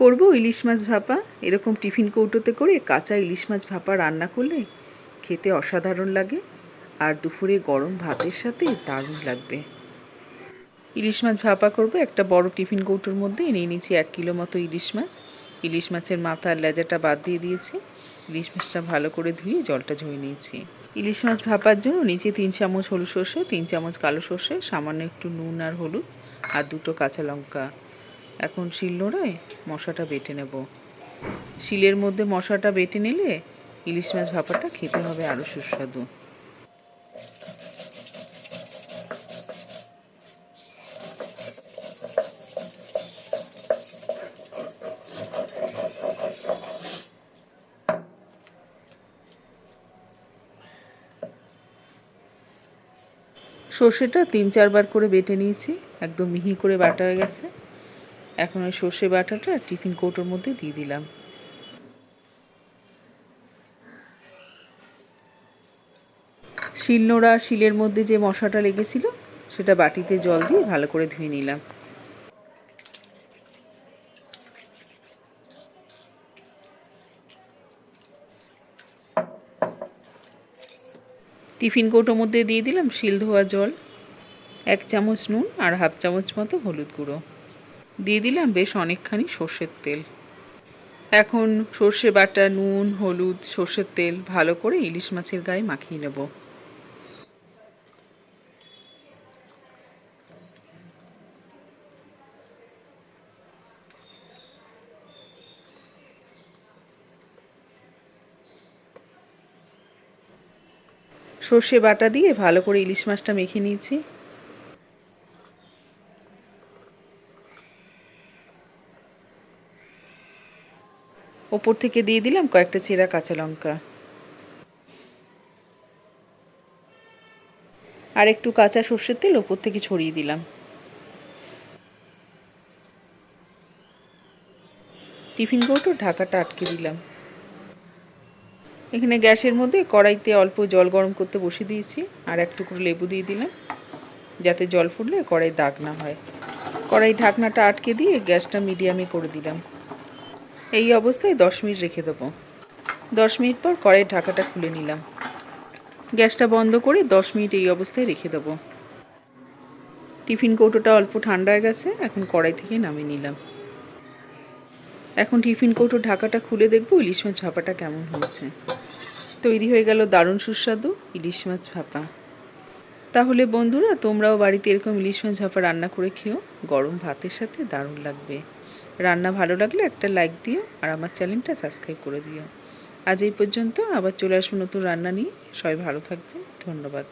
করব ইলিশ মাছ ভাপা। এরকম টিফিন কৌটোতে করে কাঁচা ইলিশ মাছ ভাপা রান্না করলে খেতে অসাধারণ লাগে আর দুপুরে গরম ভাতের সাথে দারুণ লাগবে। ইলিশ মাছ ভাপা করব একটা বড় টিফিন কৌটোর মধ্যে। নিয়ে নিয়েছি এক কিলো মতো ইলিশ মাছ। ইলিশ মাছের মাথার লেজাটা বাদ দিয়ে দিয়েছি। ইলিশ মাছটা ভালো করে ধুয়ে জলটা ঝরিয়ে নিয়েছি। ইলিশ মাছ ভাপার জন্য নিচে তিন চামচ হলুদ সর্ষে, তিন চামচ কালো সর্ষে, সামান্য একটু নুন আর হলুদ আর দুটো কাঁচা লঙ্কা। এখন শিল নোড়ায় মশাটা বেটে নেব। শিলের মধ্যে মশাটা বেটে নিলে ইলিশ মাছ ভাপাটা খেতে হবে আরও সুস্বাদু। সর্ষেটা তিন চারবার করে বেটে নিয়েছি, একদম মিহি করে বাটা হয়ে গেছে। এখন ওই সর্ষে বাটাটা টিফিন কৌটোর মধ্যে দিয়ে দিলাম। শিলনোড়া শিলের মধ্যে যে মশাটা লেগেছিল, সেটা বাটিতে জল দিয়ে ভালো করে ধুয়ে নিলাম। টিফিন কৌটোর মধ্যে দিয়ে দিলাম শিল ধোয়া জল, এক চামচ নুন আর হাফ চামচ মতো হলুদ গুঁড়ো। দিয়ে দিলাম বেশ অনেকখানি সর্ষের তেল। এখন সর্ষে বাটা, নুন, হলুদ, সর্ষের তেল ভালো করে ইলিশ মাছের গায়ে মাখিয়ে নেব। সর্ষে বাটা দিয়ে ভালো করে ইলিশ মাছটা মেখে নিয়েছি। ওপর থেকে দিয়ে দিলাম কয়েকটা চেরা কাঁচা লঙ্কা। আর একটু কাঁচা সর্ষের তেল ওপর থেকে ছড়িয়ে দিলাম। টিফিন কৌটো ঢাকাটা আটকে দিলাম। এখানে গ্যাসের মধ্যে কড়াইতে অল্প জল গরম করতে বসিয়ে দিয়েছি, আর এক টুকরো লেবু দিয়ে দিলাম, যাতে জল ফুটলে কড়াই দাগ না হয়। কড়াই ঢাকনাটা আটকে দিয়ে গ্যাসটা মিডিয়ামে করে দিলাম। এই অবস্থায় দশ মিনিট রেখে দেবো। দশ মিনিট পর কড়াইয়ের ঢাকাটা খুলে নিলাম। গ্যাসটা বন্ধ করে দশ মিনিট এই অবস্থায় রেখে দেবো। টিফিন কৌটোটা অল্প ঠান্ডা হয়ে গেছে, এখন কড়াই থেকে নামিয়ে নিলাম। এখন টিফিন কৌটো ঢাকাটা খুলে দেখব ইলিশ মাছ ভাপাটা কেমন হয়েছে। তৈরি হয়ে গেল দারুণ সুস্বাদু ইলিশ মাছ ভাপা। তাহলে বন্ধুরা, তোমরাও বাড়িতে এরকম ইলিশ মাছ ভাপা রান্না করে খেও। গরম ভাতের সাথে দারুণ লাগবে। রান্না ভালো লাগলে একটা লাইক দিও আর আমার চ্যানেলটা সাবস্ক্রাইব করে দিও। আজ এই পর্যন্ত আবার চলে আসব নতুন রান্না নিয়ে। সবাই ভালো থাকবেন। ধন্যবাদ।